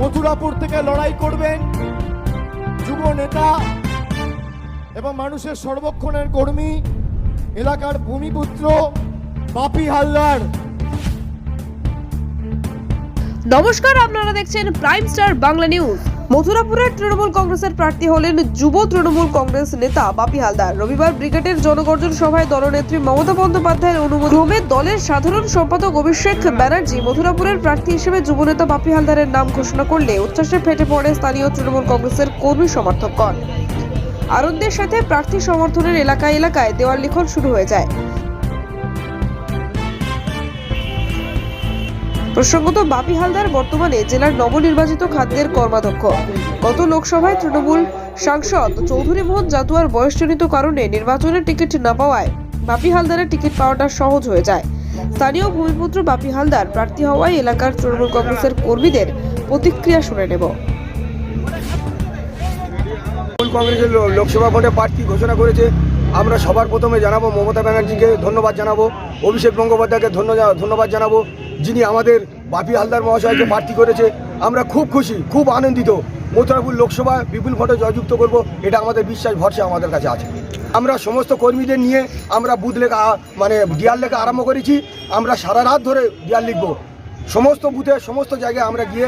মথুরাপুর থেকে লড়াই করবেন যুব নেতা এবং মানুষের সর্বক্ষণের কর্মী এলাকার ভূমিপুত্র বাপি হালদার। নমস্কার, আপনারা দেখছেন প্রাইম স্টার বাংলা নিউজ। মথুরাপুরের তৃণমূল কংগ্রেসের প্রার্থী হলেন যুব তৃণমূল কংগ্রেস নেতা বাপি হালদার। রবিবার ব্রিগেডের জনগর্জন সভায় দলনেত্রী মমতা বন্দ্যোপাধ্যায়ের অনুমোদন। দলের সাধারণ সম্পাদক অভিষেক ব্যানার্জি মথুরাপুরের প্রার্থী হিসেবে যুবনেতা বাপি হালদারের নাম ঘোষণা করলে উচ্ছ্বাসে ফেটে পড়ে স্থানীয় তৃণমূল কংগ্রেসের কর্মী সমর্থকগণ। আনন্দের সাথে প্রার্থী সমর্থনের এলাকায় এলাকায় দেওয়াল লিখন শুরু হয়ে যায়। প্রসঙ্গত, বাপি হালদার বর্তমানে জেলার নবনির্বাচিত খাদ্যের কর্মাধ্যক্ষ। গত লোকসভায় তৃণমূল সাংসদ চৌধুরী মোহন জাতুয়ার বয়সজনিত কারণে নির্বাচনের টিকিট না পাওয়ায় বাপি হালদারের টিকিট পাওয়াটা সহজ হয়ে যায়। স্থানীয় ভূমিপুত্র বাপি হালদার প্রার্থী হওয়ায় এলাকার তৃণমূল কংগ্রেসের কর্মীদের প্রতিক্রিয়া শুনে নেব। কংগ্রেসের লোকসভা ভোটে প্রার্থী ঘোষণা করেছে। আমরা সবার প্রথমে জানাব মমতা ব্যানার্জিকে ধন্যবাদ জানাব, অভিষেক ধন্য- ধন্যবাদ জানাব। যিনি আমাদের বাপি হালদার মহাশয়কে প্রার্থী করেছে, আমরা খুব খুশি, খুব আনন্দিত। মথুরাপুর লোকসভায় বিপুল ভোটে জয়যুক্ত করব, এটা আমাদের বিশ্বাস, ভরসা আমাদের কাছে আছে। আমরা সমস্ত কর্মীদের নিয়ে আমরা বুথ লেখা মানে ডিয়ার লেখা আরম্ভ করেছি, আমরা সারা রাত ধরে ডিয়ার লিখব। সমস্ত বুথে, সমস্ত জায়গায় আমরা গিয়ে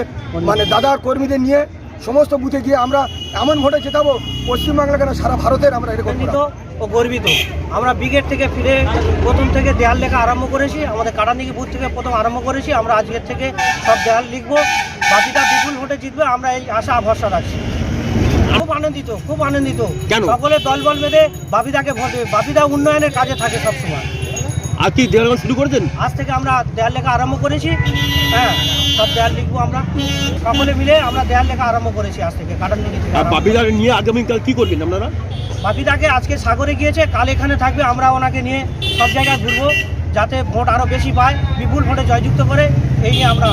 মানে দাদার কর্মীদের নিয়ে সমস্ত বুথে গিয়ে আমরা এমন ভোটে জেতাবো পশ্চিমবাংলা কেন সারা ভারতের আমরা এরকম ও গর্বিত। আমরা ব্রিগেড থেকে ফিরে প্রথম থেকে দেয়াল লেখা আরম্ভ করেছি আমাদের কাটানিকি বুথ থেকে প্রথম আরম্ভ করেছি আমরা আজকের থেকে সব দেয়াল লিখব বাকিটা বিপুল ভোটে জিতবে আমরা এই আশা ভরসা রাখছি। খুব আনন্দিত খুব আনন্দিত। কেন? সকলে দলবল বেঁধে বাপিদাকে ভোট দেবে বাপিদা উন্নয়নের কাজে থাকে সবসময়। আর কি দেওয়াল শুরু করেছেন? আজ থেকে আমরা দেয়াল লেখা আরম্ভ করেছি। হ্যাঁ সব দেয়াল লিখব আমরা। সকলে মিলে আমরা দেয়াল লেখা আরম্ভ করেছি আজ থেকে কাটানিকি থেকে আর। বাপিদার নিয়ে আগামীকাল কি করবেন আপনারা? বাপিদাকে আজকে সাগরে গিয়েছে কাল এখানে থাকবে আমরা ওনাকে নিয়ে সব জায়গায় ঘুরবো যাতে ভোট আরও বেশি পায় বিপুল ভোটে জয়যুক্ত করে এই নিয়ে আমরা